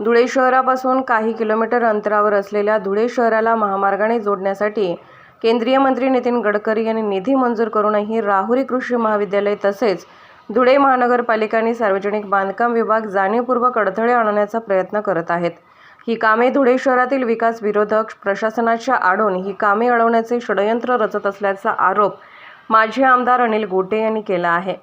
धुळे शहरापासून काही किलोमीटर अंतरावर असलेल्या धुळे शहराला महामार्गाने जोडण्यासाठी केंद्रीय मंत्री नितीन गडकरी यांनी निधी मंजूर करूनही राहुरी कृषी महाविद्यालय तसेच धुळे महानगरपालिकांनी सार्वजनिक बांधकाम विभाग जाणीवपूर्वक अडथळे आणण्याचा प्रयत्न करत आहेत. ही कामे धुळे शहरातील विकास विरोधक प्रशासनाच्या आडून ही कामे अडवण्याचे षडयंत्र रचत असल्याचा आरोप माजी आमदार अनिल गोटे यांनी केला आहे.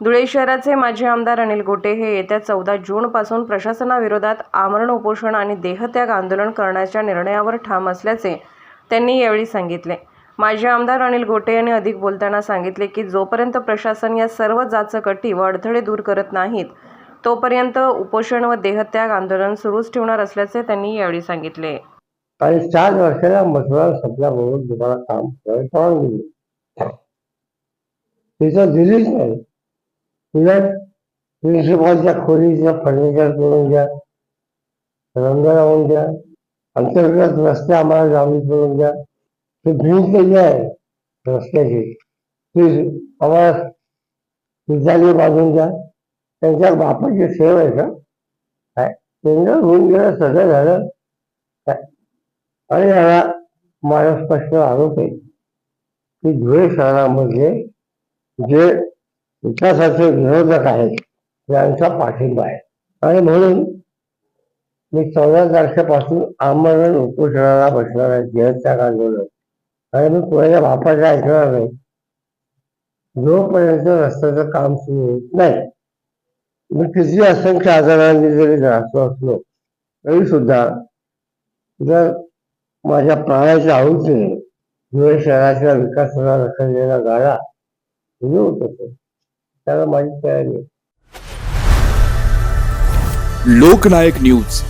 धुळे शहराचे माजी आमदार अनिल गोटे हे येत्या चौदा जूनपासून प्रशासनाविरोधात आमरण उपोषण आणि देहत्याग आंदोलन करण्याच्या निर्णयावर ठाम असल्याचे त्यांनी यावेळी सांगितले. माजी आमदार अनिल गोटे यांनी अधिक बोलताना सांगितले की जोपर्यंत प्रशासन या सर्व जाचकटी व अडथळे दूर करत नाहीत तोपर्यंत उपोषण व देहत्याग आंदोलन सुरूच ठेवणार असल्याचे त्यांनी यावेळी सांगितले. आणि चार वर्षाला मतदार संपल्याबरोबर तुम्हाला काम करायला परवानगी दिली. दिलीच नाही. उलट प्रिन्सिपॉलच्या खोलीचं फर्निचर करून द्या रंग लावून द्या अंतर्गत रस्ते आम्हाला जाऊन करून द्या ते भिंत जी आहे रस्त्याची ती आम्हाला विद्यालय बांधून द्या त्यांच्या बापाची सेवा आहे का काय त्यांना होऊन गेलं सगळं झालं काय आणि याला माझा स्पष्ट आरोप आहे की धुळे शहरामधले जे विकासाचे विरोधक आहेत यांचा पाठिंबा आहे. आणि म्हणून मी चौदा तारखेपासून आमरण उपोषणाला बसणार आहे देहत्याग आंदोलन. आणि मी कोणाच्या बापाचं ऐकणार नाही. जोपर्यंत रस्त्याचं काम सुरू होत नाही मी किती असंख्य आजारांनी जरी ग्रासलो असलो तरी सुद्धा जर माझ्या प्राण्याच्या आहुतीने धुळे शहराच्या विकासाला रखडलेला गाडा सुरू होत असेल त्याला माझी तयारी आहे? लोकनायक न्यूज.